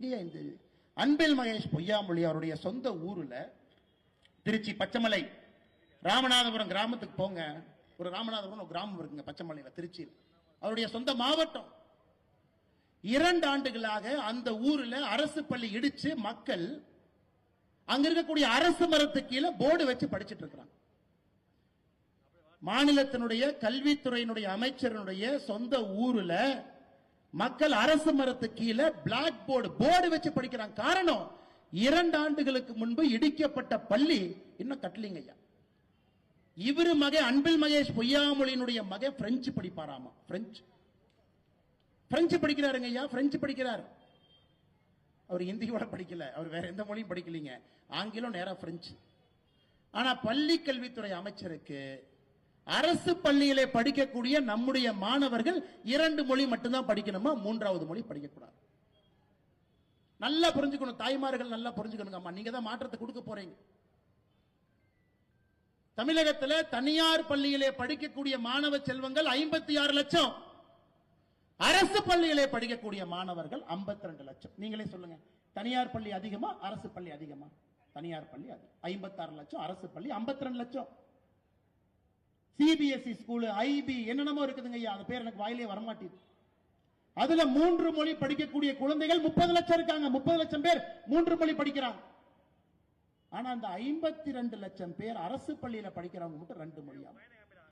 இந்த அன்பில் மகேஷ் பொய்யாமொழி அவருடைய சொந்த ஊரில் திருச்சி பச்சைமலை ராமநாதபுரம் கிராமத்துக்கு போங்க. ஒரு ராமநாதபுரம் ஒரு கிராமம் இருக்குங்க பச்சைமலையில் திருச்சி அவருடைய சொந்த மாவட்டம். இரண்டு ஆண்டுகளாக அந்த ஊரில் அரசு பள்ளி இடிச்சு மக்கள் அங்க இருக்கக்கூடிய அரசு மரத்துக்கு கீழே போர்டு வச்சு படிச்சிட்டு இருக்கிறாங்க. மாநிலத்தினுடைய கல்வித்துறையினுடைய அமைச்சரனுடைய சொந்த ஊரில் மக்கள் அரசு மரத்துக்கு கீழே பிளாக் போர்டு போர்டு வச்சு படிக்கிறாங்க. காரணம் இரண்டு ஆண்டுகளுக்கு முன்பு இடிக்கப்பட்ட பள்ளி இன்னும் கட்டலிங்க ஐயா. இவரு மகை அன்பில் மகேஷ் பொய்யாமொழியினுடைய மகை பிரெஞ்சு படிப்பாராமா? பிரெஞ்சு பிரெஞ்சு படிக்கிறாருங்க ஐயா பிரெஞ்சு படிக்கிறார். அவர் ஹிந்தியோட படிக்கல அவர் வேற எந்த மொழியும் படிக்கலீங்க. ஆங்கிலம் நேரா பிரெஞ்சு ஆனா பள்ளி கல்வித்துறை அமைச்சருக்கு அரசு பள்ளியிலே படிக்கக்கூடிய நம்முடைய மாணவர்கள் இரண்டு மொழி மட்டும்தான் படிக்கணுமா? மூன்றாவது மொழி படிக்கக்கூடாது. நல்லா புரிஞ்சுக்கணும். தாய்மார்கள் நல்லா புரிஞ்சுக்கணுங்க அம்மா நீங்க தான் மாற்றத்தை கொடுக்க போறீங்க. தமிழகத்துல தனியார் பள்ளியிலே படிக்கக்கூடிய மாணவ செல்வங்கள் ஐம்பத்தி ஆறு லட்சம். அரசு பள்ளியிலே படிக்கக்கூடிய மாணவர்கள் 52 ரெண்டு லட்சம். நீங்களே சொல்லுங்க. தனியார் பள்ளி அதிகமா? அரசு பள்ளி அதிகமா? தனியார் பள்ளி அதிகம். ஐம்பத்தாறு லட்சம். அரசு பள்ளி 52 ரெண்டு லட்சம். சிபிஎஸ்இ ஸ்கூலு ஐபி என்னென்னமோ இருக்குதுங்க ஐயா. அந்த பேர் எனக்கு வாயிலே வரமாட்டேது. அதுல மூன்று மொழி படிக்கக்கூடிய குழந்தைகள் முப்பது லட்சம் இருக்காங்க. முப்பது லட்சம் பேர் மூன்று மொழி படிக்கிறாங்க. ஆனா அந்த ஐம்பத்தி ரெண்டு லட்சம் பேர் அரசு பள்ளியில படிக்கிறவங்க மட்டும் ரெண்டு மொழியா?